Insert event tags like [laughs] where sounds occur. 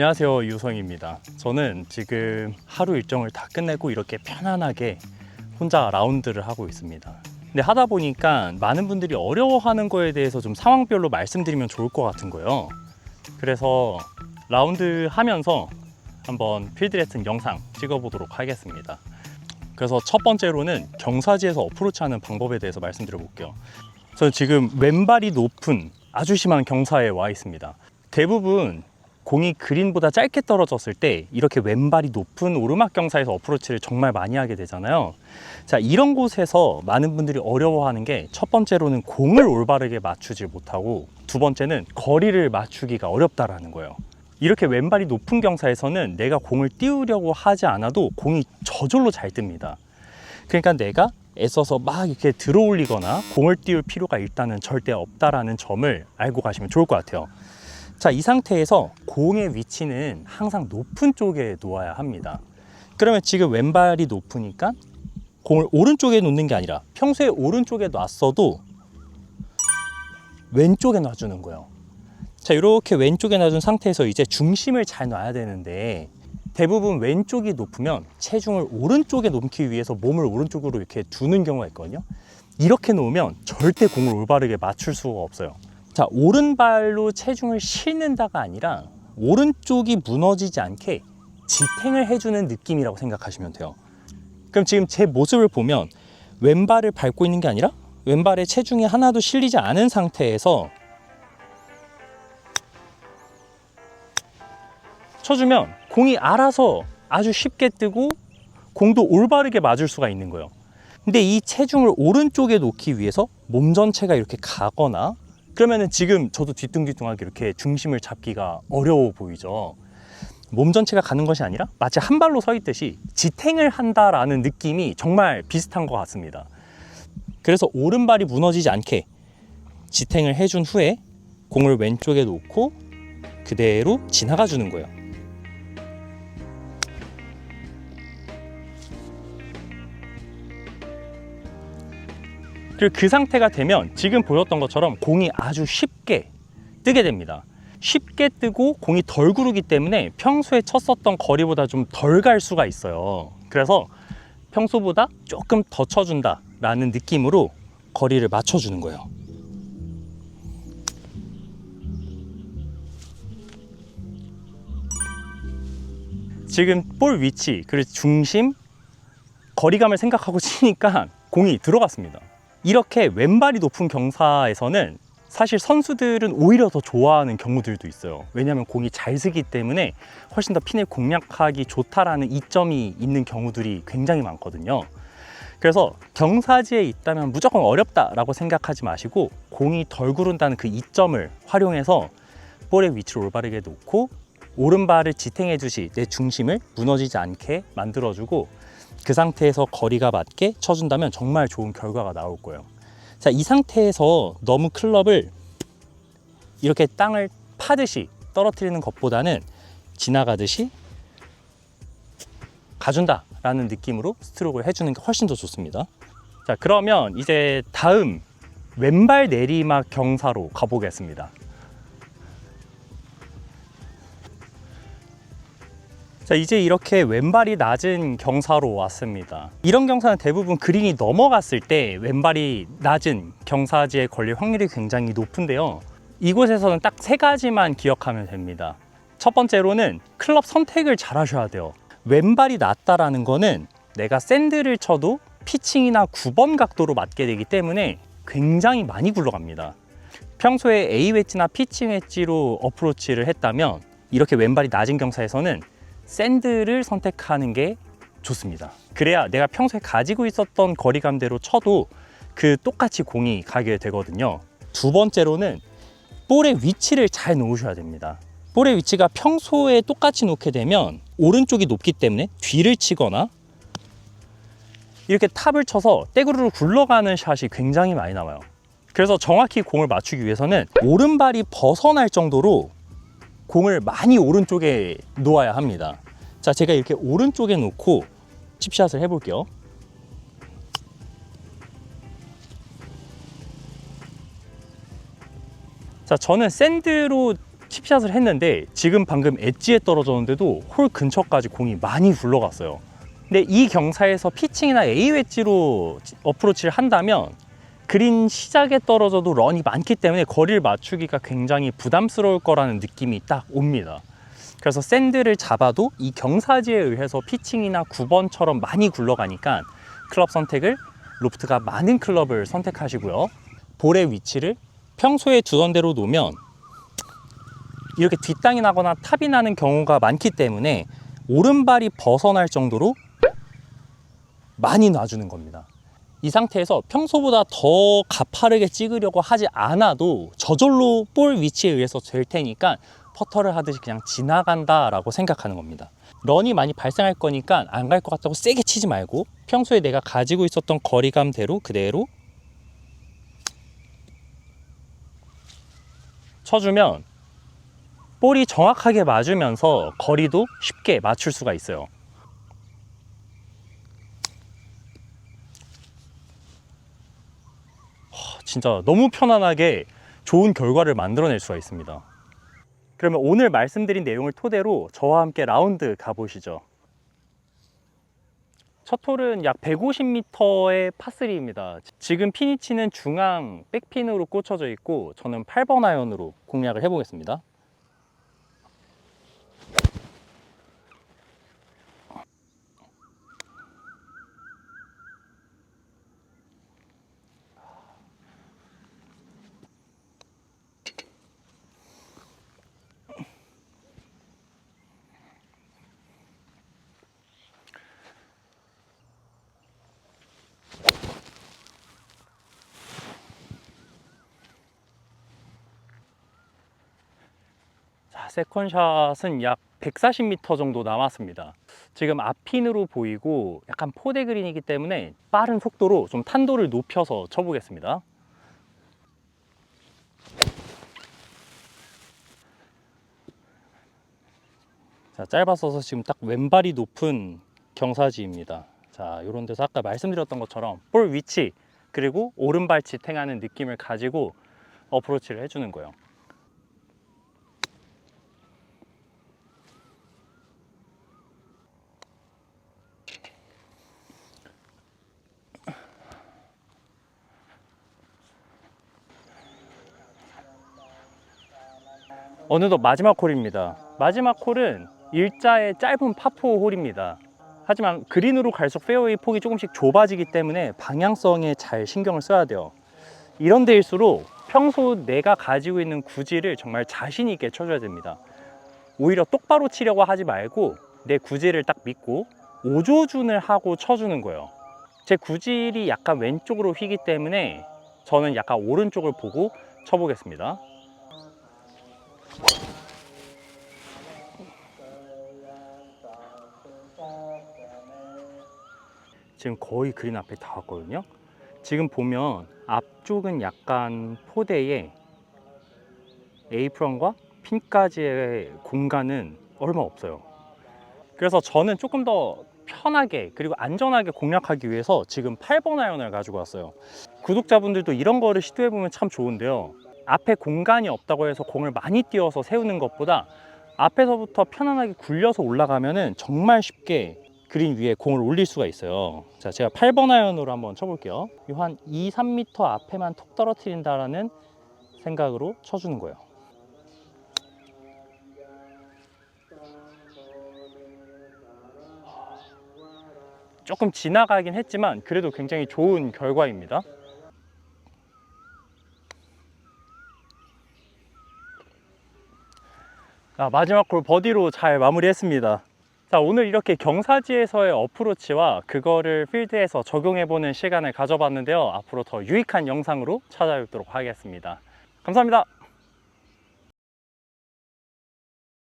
안녕하세요 유성입니다. 저는 지금 하루 일정을 다 끝내고 이렇게 편안하게 혼자 라운드를 하고 있습니다. 근데 하다 보니까 많은 분들이 어려워하는 거에 대해서 좀 상황별로 말씀드리면 좋을 것 같은 거예요. 그래서 라운드 하면서 한번 필드 레슨 영상 찍어보도록 하겠습니다. 그래서 첫 번째로는 경사지에서 어프로치 하는 방법에 대해서 말씀드려 볼게요. 저는 지금 왼발이 높은 아주 심한 경사에 와 있습니다. 대부분 공이 그린보다 짧게 떨어졌을 때 이렇게 왼발이 높은 오르막 경사에서 어프로치를 정말 많이 하게 되잖아요. 자, 이런 곳에서 많은 분들이 어려워하는 게 첫 번째로는 공을 올바르게 맞추지 못하고 두 번째는 거리를 맞추기가 어렵다라는 거예요. 이렇게 왼발이 높은 경사에서는 내가 공을 띄우려고 하지 않아도 공이 저절로 잘 뜹니다. 그러니까 내가 애써서 막 이렇게 들어 올리거나 공을 띄울 필요가 일단은 절대 없다라는 점을 알고 가시면 좋을 것 같아요. 자, 이 상태에서 공의 위치는 항상 높은 쪽에 놓아야 합니다. 그러면 지금 왼발이 높으니까 공을 오른쪽에 놓는 게 아니라 평소에 오른쪽에 놨어도 왼쪽에 놔주는 거예요. 자, 이렇게 왼쪽에 놔둔 상태에서 이제 중심을 잘 놔야 되는데 대부분 왼쪽이 높으면 체중을 오른쪽에 놓기 위해서 몸을 오른쪽으로 이렇게 두는 경우가 있거든요. 이렇게 놓으면 절대 공을 올바르게 맞출 수가 없어요. 자, 오른발로 체중을 실는다가 아니라 오른쪽이 무너지지 않게 지탱을 해주는 느낌이라고 생각하시면 돼요. 그럼 지금 제 모습을 보면 왼발을 밟고 있는 게 아니라 왼발에 체중이 하나도 실리지 않은 상태에서 쳐주면 공이 알아서 아주 쉽게 뜨고 공도 올바르게 맞을 수가 있는 거예요. 근데 이 체중을 오른쪽에 놓기 위해서 몸 전체가 이렇게 가거나 그러면은 지금 저도 뒤뚱뒤뚱하게 이렇게 중심을 잡기가 어려워 보이죠. 몸 전체가 가는 것이 아니라 마치 한 발로 서 있듯이 지탱을 한다라는 느낌이 정말 비슷한 것 같습니다. 그래서 오른발이 무너지지 않게 지탱을 해준 후에 공을 왼쪽에 놓고 그대로 지나가 주는 거예요. 그리고 그 상태가 되면 지금 보였던 것처럼 공이 아주 쉽게 뜨게 됩니다. 쉽게 뜨고 공이 덜 구르기 때문에 평소에 쳤었던 거리보다 좀 덜 갈 수가 있어요. 그래서 평소보다 조금 더 쳐준다 라는 느낌으로 거리를 맞춰주는 거예요. 지금 볼 위치, 그리고 중심, 거리감을 생각하고 [laughs] 치니까 공이 들어갔습니다. 이렇게 왼발이 높은 경사에서는 사실 선수들은 오히려 더 좋아하는 경우들도 있어요. 왜냐하면 공이 잘 쓰기 때문에 훨씬 더 핀을 공략하기 좋다라는 이점이 있는 경우들이 굉장히 많거든요. 그래서 경사지에 있다면 무조건 어렵다라고 생각하지 마시고 공이 덜 구른다는 그 이점을 활용해서 볼의 위치를 올바르게 놓고 오른발을 지탱해 주시 내 중심을 무너지지 않게 만들어주고 그 상태에서 거리가 맞게 쳐준다면 정말 좋은 결과가 나올 거예요. 자, 이 상태에서 너무 클럽을 이렇게 땅을 파듯이 떨어뜨리는 것보다는 지나가듯이 가준다 라는 느낌으로 스트로크를 해주는 게 훨씬 더 좋습니다. 자, 그러면 이제 다음 왼발 내리막 경사로 가보겠습니다. 자, 이제 이렇게 왼발이 낮은 경사로 왔습니다. 이런 경사는 대부분 그린이 넘어갔을 때 왼발이 낮은 경사지에 걸릴 확률이 굉장히 높은데요. 이곳에서는 딱 세 가지만 기억하면 됩니다. 첫 번째로는 클럽 선택을 잘 하셔야 돼요. 왼발이 낮다라는 거는 내가 샌드를 쳐도 피칭이나 9번 각도로 맞게 되기 때문에 굉장히 많이 굴러갑니다. 평소에 A 웨지나 피칭 웨지로 어프로치를 했다면 이렇게 왼발이 낮은 경사에서는 샌드를 선택하는 게 좋습니다. 그래야 내가 평소에 가지고 있었던 거리감대로 쳐도 그 똑같이 공이 가게 되거든요. 두 번째로는 볼의 위치를 잘 놓으셔야 됩니다. 볼의 위치가 평소에 똑같이 놓게 되면 오른쪽이 높기 때문에 뒤를 치거나 이렇게 탑을 쳐서 떼구르르 굴러가는 샷이 굉장히 많이 나와요. 그래서 정확히 공을 맞추기 위해서는 오른발이 벗어날 정도로 공을 많이 오른쪽에 놓아야 합니다. 자, 제가 이렇게 오른쪽에 놓고 칩샷을 해볼게요. 자, 저는 샌드로 칩샷을 했는데 지금 방금 엣지에 떨어졌는데도 홀 근처까지 공이 많이 굴러갔어요. 근데 이 경사에서 피칭이나 A 웨지로 어프로치를 한다면 그린 시작에 떨어져도 런이 많기 때문에 거리를 맞추기가 굉장히 부담스러울 거라는 느낌이 딱 옵니다. 그래서 샌드를 잡아도 이 경사지에 의해서 피칭이나 9번처럼 많이 굴러가니까 클럽 선택을 로프트가 많은 클럽을 선택하시고요. 볼의 위치를 평소에 두던 대로 놓으면 이렇게 뒷땅이 나거나 탑이 나는 경우가 많기 때문에 오른발이 벗어날 정도로 많이 놔주는 겁니다. 이 상태에서 평소보다 더 가파르게 찍으려고 하지 않아도 저절로 볼 위치에 의해서 될 테니까 퍼터를 하듯이 그냥 지나간다 라고 생각하는 겁니다. 런이 많이 발생할 거니까 안 갈 것 같다고 세게 치지 말고 평소에 내가 가지고 있었던 거리감대로 그대로 쳐주면 볼이 정확하게 맞으면서 거리도 쉽게 맞출 수가 있어요. 진짜 너무 편안하게 좋은 결과를 만들어낼 수가 있습니다. 그러면 오늘 말씀드린 내용을 토대로 저와 함께 라운드 가보시죠. 첫 홀은 약 150m의 파3입니다. 지금 피니치는 중앙 백핀으로 꽂혀져 있고 저는 8번 아이언으로 공략을 해보겠습니다. 세컨샷은 약 140m 정도 남았습니다. 지금 앞핀으로 보이고 약간 포대 그린이기 때문에 빠른 속도로 좀 탄도를 높여서 쳐보겠습니다. 자, 짧아서서 지금 딱 왼발이 높은 경사지입니다. 자, 이런 데서 아까 말씀드렸던 것처럼 볼 위치 그리고 오른발 지탱하는 느낌을 가지고 어프로치를 해주는 거예요. 어느덧 마지막 홀입니다. 마지막 홀은 일자의 짧은 파포 홀입니다. 하지만 그린으로 갈수록 페어웨이 폭이 조금씩 좁아지기 때문에 방향성에 잘 신경을 써야 돼요. 이런 데일수록 평소 내가 가지고 있는 구질을 정말 자신 있게 쳐줘야 됩니다. 오히려 똑바로 치려고 하지 말고 내 구질을 딱 믿고 오조준을 하고 쳐주는 거예요. 제 구질이 약간 왼쪽으로 휘기 때문에 저는 약간 오른쪽을 보고 쳐보겠습니다. 지금 거의 그린 앞에 다 왔거든요. 지금 보면 앞쪽은 약간 포대에 에이프런과 핀까지의 공간은 얼마 없어요. 그래서 저는 조금 더 편하게 그리고 안전하게 공략하기 위해서 지금 8번 아이언을 가지고 왔어요. 구독자분들도 이런 거를 시도해 보면 참 좋은데요. 앞에 공간이 없다고 해서 공을 많이 띄워서 세우는 것보다 앞에서부터 편안하게 굴려서 올라가면은 정말 쉽게 그린 위에 공을 올릴 수가 있어요. 자, 제가 8번 아이언으로 한번 쳐볼게요. 이한 2, 3m 앞에만 톡 떨어뜨린다라는 생각으로 쳐주는 거예요. 조금 지나가긴 했지만 그래도 굉장히 좋은 결과입니다. 자, 마지막 홀 버디로 잘 마무리했습니다. 자, 오늘 이렇게 경사지에서의 어프로치와 그거를 필드에서 적용해 보는 시간을 가져봤는데요. 앞으로 더 유익한 영상으로 찾아뵙도록 하겠습니다. 감사합니다.